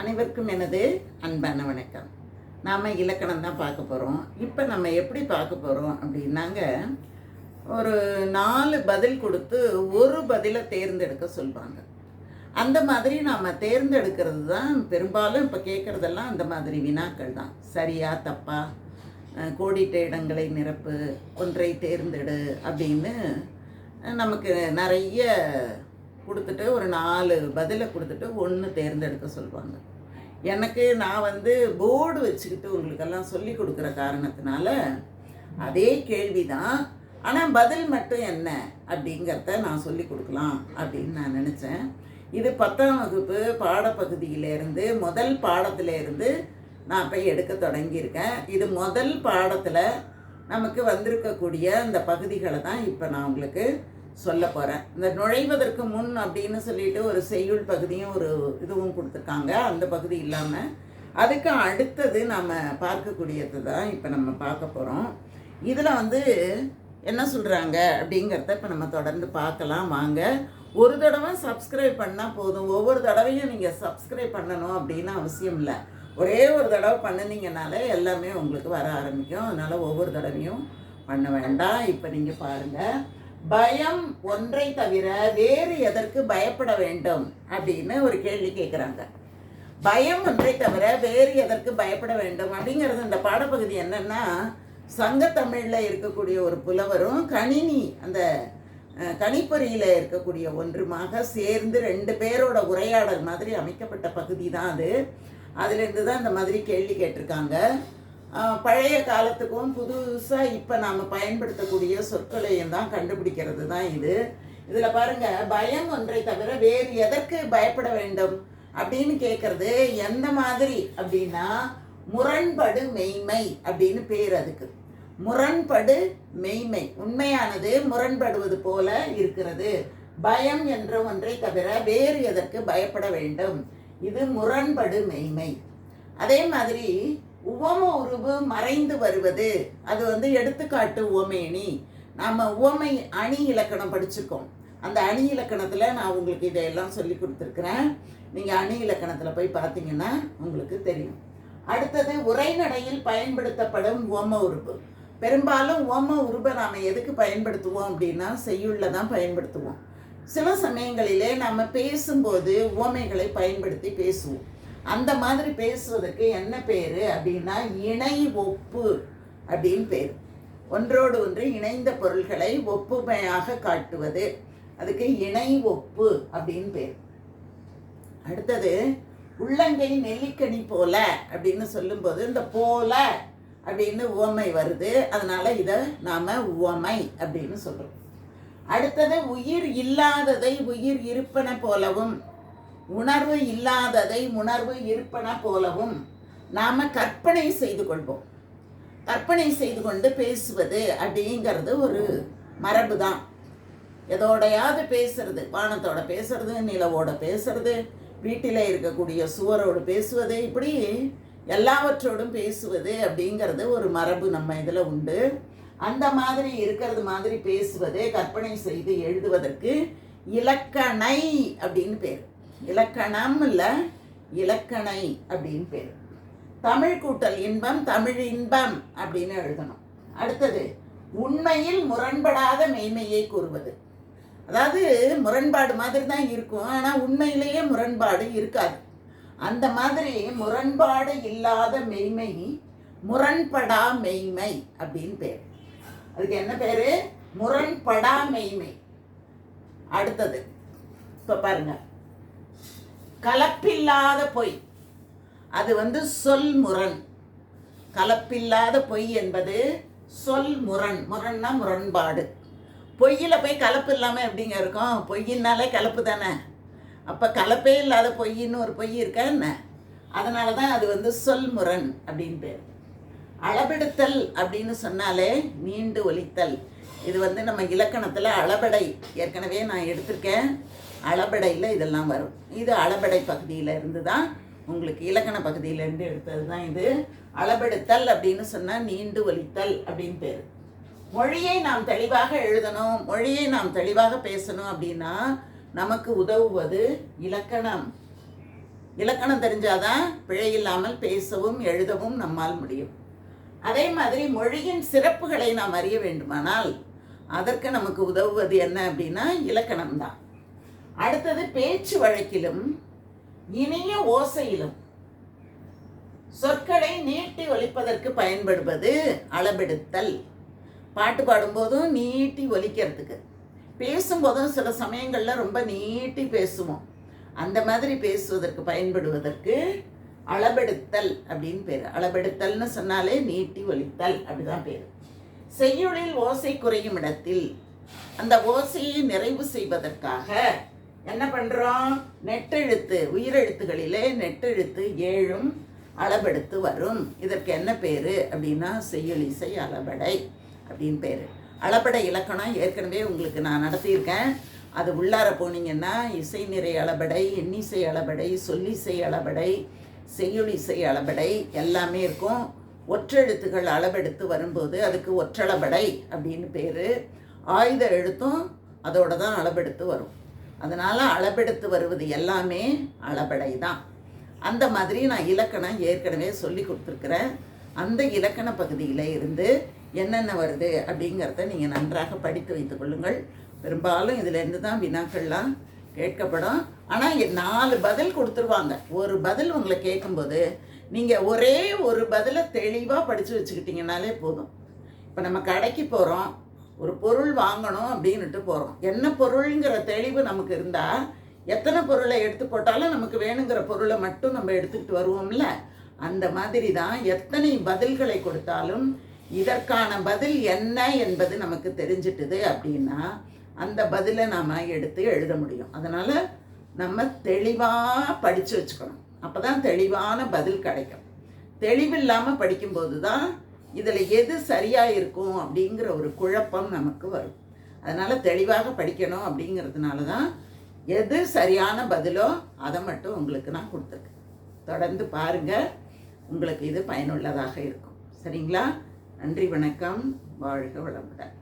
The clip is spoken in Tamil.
அனைவருக்கும் எனது அன்பான வணக்கம். நாம் இலக்கணம் தான் பார்க்க போகிறோம் இப்போ நம்ம எப்படி பார்க்க போகிறோம் அப்படின்னாங்க ஒரு நாலு பதில் கொடுத்து ஒரு பதிலை தேர்ந்தெடுக்க சொல்லுவாங்க அந்த மாதிரி நாம் தேர்ந்தெடுக்கிறது தான் பெரும்பாலும் இப்போ கேட்குறதெல்லாம் அந்த மாதிரி வினாக்கள் தான். சரியா தப்பா கோடிட்ட இடங்களை நிரப்பு ஒன்றை தேர்ந்தெடு அப்படின்னு நமக்கு நிறைய கொடுத்துட்டு ஒரு நாலு பதிலை கொடுத்துட்டு ஒன்று தேர்ந்தெடுக்க சொல்லுவாங்க எனக்கு நான் வந்து போர்டு வச்சுக்கிட்டு உங்களுக்கெல்லாம் சொல்லி கொடுக்குற காரணத்தினால அதே கேள்வி தான் ஆனால் பதில் மட்டும் என்ன அப்படிங்கிறத நான் சொல்லி கொடுக்கலாம் அப்படின்னு நான் நினச்சேன். இது பத்தாம் வகுப்பு பாடப்பகுதியிலேருந்து முதல் பாடத்திலேருந்து நான் இப்போ எடுக்க தொடங்கியிருக்கேன். இது முதல் பாடத்தில் நமக்கு வந்திருக்கக்கூடிய அந்த பகுதிகளை தான் இப்போ நான் உங்களுக்கு சொல்ல போகிறேன் இந்த நுழைவதற்கு முன் அப்படின்னு சொல்லிட்டு ஒரு செய்யுள் பகுதியும் ஒரு இதுவும் கொடுத்துருக்காங்க. அந்த பகுதி இல்லாமல் அதுக்கு அடுத்தது நம்ம பார்க்கக்கூடியது தான் இப்போ நம்ம பார்க்க போகிறோம் இதில் வந்து என்ன சொல்கிறாங்க அப்படிங்கிறத இப்போ நம்ம தொடர்ந்து பார்க்கலாம். வாங்க. ஒரு தடவை சப்ஸ்கிரைப் பண்ணால் போதும். ஒவ்வொரு தடவையும் நீங்கள் சப்ஸ்கிரைப் பண்ணணும் அப்படின்னு அவசியம் இல்லை. ஒரே ஒரு தடவை பண்ணினீங்கனாலே எல்லாமே உங்களுக்கு வர ஆரம்பிக்கும். அதனால் ஒவ்வொரு தடவையும் பண்ண வேண்டாம். இப்போ நீங்கள் பாருங்கள் பயம் ஒன்றை தவிர வேறு எதற்கு பயப்பட வேண்டும் அப்படின்னு ஒரு கேள்வி கேட்குறாங்க பயம் ஒன்றை தவிர வேறு எதற்கு பயப்பட வேண்டும் அப்படிங்கிறது இந்த பாடப்பகுதி என்னன்னா சங்கத்தமிழில் இருக்கக்கூடிய ஒரு புலவரும் கணினி அந்த கணிப்பொறியில் இருக்கக்கூடிய ஒன்றுமாக சேர்ந்து ரெண்டு பேரோட உரையாடல் மாதிரி அமைக்கப்பட்ட பகுதி தான் அது அதுலேருந்து தான் இந்த மாதிரி கேள்வி கேட்டிருக்காங்க. பழைய காலத்துக்கும் புதுசாக இப்போ நாம் பயன்படுத்தக்கூடிய சொற்களையும் தான் கண்டுபிடிக்கிறது தான் இது. இதில் பாருங்க பயம் ஒன்றை தவிர வேறு எதற்கு பயப்பட வேண்டும் அப்படின்னு கேட்குறது எந்த மாதிரி அப்படின்னா முரண்படு மெய்மை அப்படின்னு பேர் அதுக்கு. முரண்படு மெய்மை. உண்மையானது முரண்படுவது போல இருக்கிறது. பயம் என்ற ஒன்றை தவிர வேறு எதற்கு பயப்பட வேண்டும்? இது முரண்படு மெய்மை. அதே மாதிரி உவம உருவு மறைந்து வருவது. அது வந்து எடுத்துக்காட்டு உவமேனி நாம் உவமை அணி இலக்கணம் படிச்சிருக்கோம். அந்த அணி இலக்கணத்தில் நான் உங்களுக்கு இதையெல்லாம் சொல்லி கொடுத்துருக்குறேன். நீங்கள் அணி இலக்கணத்தில் போய் பார்த்தீங்கன்னா உங்களுக்கு தெரியும். அடுத்தது உரைநடையில் பயன்படுத்தப்படும் உவம உருவு. பெரும்பாலும் உவம உருபை நாம் எதுக்கு பயன்படுத்துவோம் அப்படின்னா செய்யுள்ள தான் பயன்படுத்துவோம். சில சமயங்களிலே நம்ம பேசும்போது உவமைகளை பயன்படுத்தி பேசுவோம். அந்த மாதிரி பேசுவதற்கு என்ன பேர் அப்படின்னா இணை ஒப்பு அப்படின்னு பேர். ஒன்றோடு ஒன்று இணைந்த பொருள்களை ஒப்புமையாக காட்டுவது. அதுக்கு இணை ஒப்பு அப்படின்னு பேர். அடுத்தது உள்ளங்கை நெல்லிக்கனி போல அப்படின்னு சொல்லும்போது இந்த போல அப்படின்னு உவமை வருது. அதனால இதை நாம உவமை அப்படின்னு சொல்றோம். அடுத்தது உயிர் இல்லாததை உயிர் இருப்பன போலவும் உணர்வு இல்லாததை உணர்வு இருப்பன போலவும் நாம கற்பனை செய்து கொள்வோம். கற்பனை செய்து கொண்டு பேசுவது அப்படிங்கிறது ஒரு மரபு தான் எதோடையாவது பேசுறது வானத்தோட பேசுறது நிலவோட பேசுறது வீட்டில் இருக்கக்கூடிய சுவரோடு பேசுவது இப்படி எல்லாவற்றோடும் பேசுவது அப்படிங்கிறது ஒரு மரபு நம்ம இதில் உண்டு. அந்த மாதிரி இருக்கிறது மாதிரி பேசுவது கற்பனை செய்து எழுதுவதற்கு இலக்கணை அப்படின்னு பேர். இலக்கணம் இல்லை இலக்கணை அப்படின்னு பேர். தமிழ் கூட்டல் இன்பம் தமிழ் இன்பம் அப்படின்னு எழுதணும். அடுத்தது உண்மையில் முரண்படாத மெய்மையை கூறுவது. அதாவது முரண்பாடு மாதிரி தான் இருக்கும் ஆனால் உண்மையிலேயே முரண்பாடு இருக்காது. அந்த மாதிரி முரண்பாடு இல்லாத மெய்மை முரண்படா மெய்மை அப்படின்னு பேர். அதுக்கு என்ன பேர்? முரண்படா மெய்மை அடுத்தது இப்போ பாருங்கள் கலப்பில்லாத பொய். அது வந்து சொல் முரண் கலப்பில்லாத பொய் என்பது சொல் முரண் முரண்னா முரண்பாடு. பொய்யில் போய் கலப்பு இல்லாமல் எப்படிங்க இருக்கும்? பொய்யினாலே கலப்பு தானே? அப்போ கலப்பே இல்லாத பொய்ன்னு ஒரு பொய் இருக்கா என்ன? அதனால தான் அது வந்து சொல் முரண் அப்படின்னு பேர். அளபெடுத்தல் அப்படின்னு சொன்னாலே நீண்டு ஒலித்தல். இது வந்து நம்ம இலக்கணத்தில் அளபடை. ஏற்கனவே நான் எடுத்திருக்கேன். அளபடையில் இதெல்லாம் வரும். இது அளபடை பகுதியில் இருந்து தான் உங்களுக்கு இலக்கண பகுதியிலேருந்து எடுத்தது தான் இது. அளபெடுத்தல் அப்படின்னு சொன்னால் நீண்டு ஒலித்தல் அப்படின்னு பேர். மொழியை நாம் தெளிவாக எழுதணும். மொழியை நாம் தெளிவாக பேசணும் அப்படின்னா நமக்கு உதவுவது இலக்கணம். இலக்கணம் தெரிஞ்சாதான் பிழை இல்லாமல் பேசவும் எழுதவும் நம்மால் முடியும். அதே மாதிரி மொழியின் சிறப்புகளை நாம் அறிய வேண்டுமானால் அதற்கு நமக்கு உதவுவது என்ன அப்படின்னா இலக்கணம் தான். அடுத்தது பேச்சு வழக்கிலும் இனிய ஓசையிலும். சொற்களை நீட்டி ஒலிப்பதற்கு பயன்படுவது அளபெடுத்தல் பாட்டு பாடும்போதும் நீட்டி ஒலிக்கிறதுக்கு. பேசும்போதும் சில சமயங்களில் ரொம்ப நீட்டி பேசுவோம். அந்த மாதிரி பேசுவதற்கு பயன்படுவதற்கு அளபெடுத்தல் அப்படின்னு பேர். அளபெடுத்தல்னு சொன்னாலே நீட்டி ஒழித்தல் அப்படிதான் பேர். செய்யுளில் ஓசை குறையும் இடத்தில் அந்த ஓசையை நிறைவு செய்வதற்காக என்ன பண்ணுறோம் நெட்டெழுத்து உயிரெழுத்துகளிலே நெட்டெழுத்து ஏழும் அளபெடுத்து வரும். இதற்கு என்ன பேர்? அப்படின்னா செய்யுளிசை அளபடை அப்படின்னு பேர். அளபடை இலக்கணம் ஏற்கனவே உங்களுக்கு நான் நடத்தியிருக்கேன். அது உள்ளார போனீங்கன்னா இசை நிறை அளபடை எண்ணிசை அளபடை சொல்லிசை அளபடை செய்யுளிசை அளபடை எல்லாமே இருக்கும். ஒற்றெழுத்துகள் அளவெடுத்து வரும்போது அதுக்கு ஒற்றளபடை அப்படின்னு பேர். ஆயுத எழுத்தும் அதோட தான் அளவெடுத்து வரும். அதனால் அளவெடுத்து வருவது எல்லாமே அளபடை தான் அந்த மாதிரி நான் இலக்கணம் ஏற்கனவே சொல்லி கொடுத்துருக்குறேன். அந்த இலக்கண பகுதியில் இருந்து என்னென்ன வருது அப்படிங்கிறத நீங்கள் நன்றாக படித்து வைத்துக் கொள்ளுங்கள். பெரும்பாலும் இதிலேருந்து தான் வினாக்கள்லாம் கேட்கப்படும். ஆனால் நாலு பதில் கொடுத்துருவாங்க. ஒரு பதில் உங்களை கேட்கும்போது நீங்கள் ஒரே ஒரு பதிலை தெளிவாக படித்து வச்சுக்கிட்டிங்கனாலே போதும். இப்போ நம்ம கடைக்கு போகிறோம் ஒரு பொருள் வாங்கணும் அப்படின்னுட்டு போகிறோம் என்ன பொருளுங்கிற தெளிவு நமக்கு இருந்தால் எத்தனை பொருளை எடுத்து போட்டாலும் நமக்கு வேணுங்கிற பொருளை மட்டும் நம்ம எடுத்துக்கிட்டு வருவோம்ல? அந்த மாதிரி தான் எத்தனை பதில்களை கொடுத்தாலும் இதற்கான பதில் என்ன என்பது நமக்கு தெரிஞ்சிட்டுது அப்படின்னா அந்த பதிலை நாம் எடுத்து எழுத முடியும். அதனால் நம்ம தெளிவாக படித்து வச்சுக்கணும். அப்போ தான் தெளிவான பதில் கிடைக்கும். தெளிவில்லாமல் படிக்கும்போது தான் இதில் எது சரியாக இருக்கும் அப்படிங்கிற ஒரு குழப்பம் நமக்கு வரும். அதனால் தெளிவாக படிக்கணும் அப்படிங்கிறதுனால தான் எது சரியான பதிலோ அதை மட்டும் உங்களுக்கு நான் கொடுத்துருக்கேன். தொடர்ந்து பாருங்கள் உங்களுக்கு இது பயனுள்ளதாக இருக்கும். சரிங்களா? நன்றி வணக்கம். வாழ்க வளமுடன்.